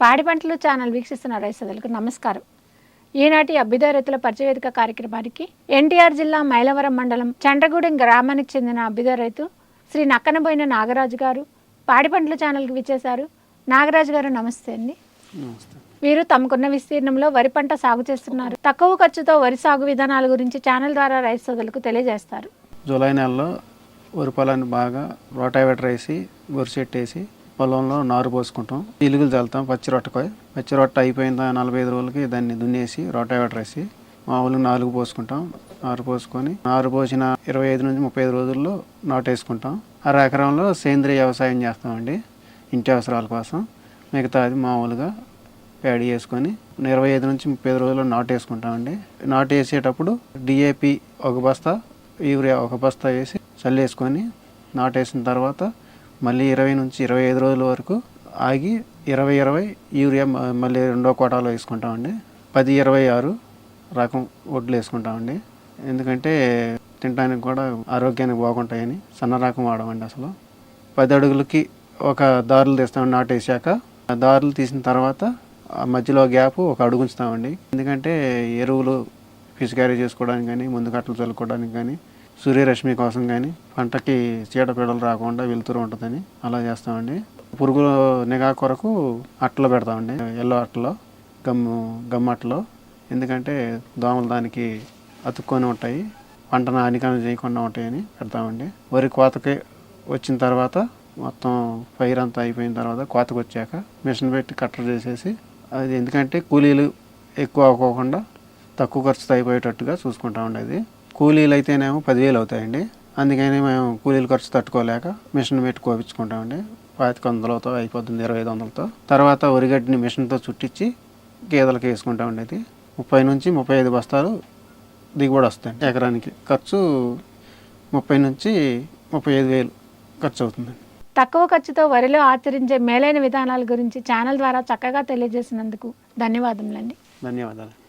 పాడి పంటలు ఛానల్ వీక్షిస్తున్న రైతులకు నమస్కారం. ఈనాటి అభ్యుదయ రైతుల పరిచయవేదిక కార్యక్రమానికి ఎన్టీఆర్ జిల్లా మైలవరం మండలం చండ్రగూడెం గ్రామానికి చెందిన అభ్యుదయ రైతు శ్రీ నక్కనబోయిన నాగరాజు గారు పాడి పంటల ఛానల్కి విచ్చేశారు. నాగరాజు గారు నమస్తే అండి. వీరు తమకున్న విస్తీర్ణంలో వరి పంట సాగు చేస్తున్నారు. తక్కువ ఖర్చుతో వరి సాగు విధానాల గురించి ఛానల్ ద్వారా రైతు సోదరులకు తెలియజేస్తారు. జూలై నెలలో వరి పొలాన్ని బాగా రోటావేటర్ వేసి వరి చెట్టు వేసి పొలంలో నారు పోసుకుంటాం. ఇలుగులు చల్లుతాం. పచ్చి రొట్టకాయ. పచ్చి రొట్ట అయిపోయిన నలభై ఐదు రోజులకి దాన్ని దున్నేసి రోటావేటర్ వేసి మామూలుగా నాలుగు పోసుకుంటాం. నారు పోసుకొని నారు పోసిన ఇరవై ఐదు నుంచి ముప్పై ఐదు రోజుల్లో నాటు వేసుకుంటాం. అర ఎకరంలో సేంద్రియ వ్యవసాయం చేస్తామండి ఇంటి అవసరాల కోసం. మిగతా అది మామూలుగా ప్యాడీ వేసుకొని ఇరవై ఐదు నుంచి ముప్పై ఐదు రోజుల్లో నాటు వేసుకుంటామండి. నాటు వేసేటప్పుడు డిఏపి ఒక బస్తా యూరియా ఒక బస్తా వేసి చల్లేసుకొని నాటేసిన తర్వాత మళ్ళీ ఇరవై నుంచి ఇరవై ఐదు రోజుల వరకు ఆగి ఇరవై ఇరవై యూరియా మ- మళ్ళీ రెండో కోటాలో వేసుకుంటామండి. పది ఇరవై ఆరు రకం వడ్లు వేసుకుంటామండి. ఎందుకంటే తినడానికి కూడా ఆరోగ్యానికి బాగుంటాయని సన్న రకం వాడమండి అసలు. పది అడుగులకి ఒక దారులు తీస్తామండి నాటేసాక ఆ దారులు తీసిన తర్వాత మధ్యలో గ్యాప్ ఒక అడుగు ఉంచుతామండి. ఎందుకంటే ఎరువులు పిచికారీ చేసుకోవడానికి కానీ ముందు కట్టలు చల్లుకోవడానికి కానీ సూర్యరశ్మి కోసం కానీ పంటకి చీడపీడలు రాకుండా వెలుతురు ఉంటుందని అలా చేస్తామండి. పురుగుల నిఘా కొరకు అట్టలు పెడతామండి. ఎల్లో అట్టలో గమ్ము గమ్ అట్టలో. ఎందుకంటే దోమలు దానికి అతుక్కొని ఉంటాయి. పంటను హానికరం చేయకుండా ఉంటాయని పెడతామండి. వరి కోతకి వచ్చిన తర్వాత మొత్తం ఫైర్ అంతా అయిపోయిన తర్వాత కోతకు వచ్చాక మిషన్ పెట్టి కట్టర్ చేసేసి అది ఎందుకంటే కూలీలు ఎక్కువ అవ్వకుండా తక్కువ ఖర్చుతో అయిపోయేటట్టుగా చూసుకుంటామండి అది. కూలీలు అయితేనేమో పదివేలు అవుతాయండి. అందుకని మేము కూలీల ఖర్చు తట్టుకోలేక మిషన్ పెట్టి కోపించుకుంటామండి. పాతిక వందలతో అయిపోతుంది ఇరవై ఐదు వందలతో. తర్వాత వరిగడ్డిని మిషన్తో చుట్టించి గేదెలకు వేసుకుంటామండి అది ముప్పై నుంచి ముప్పై ఐదు బస్తాలు దిగుబడి వస్తాయండి ఎకరానికి. ఖర్చు ముప్పై నుంచి ముప్పై ఐదు వేలు ఖర్చు అవుతుందండి. తక్కువ ఖర్చుతో వరిలో ఆచరించే మేలైన విధానాల గురించి ఛానల్ ద్వారా చక్కగా తెలియజేసినందుకు ధన్యవాదములండి. ధన్యవాదాలు.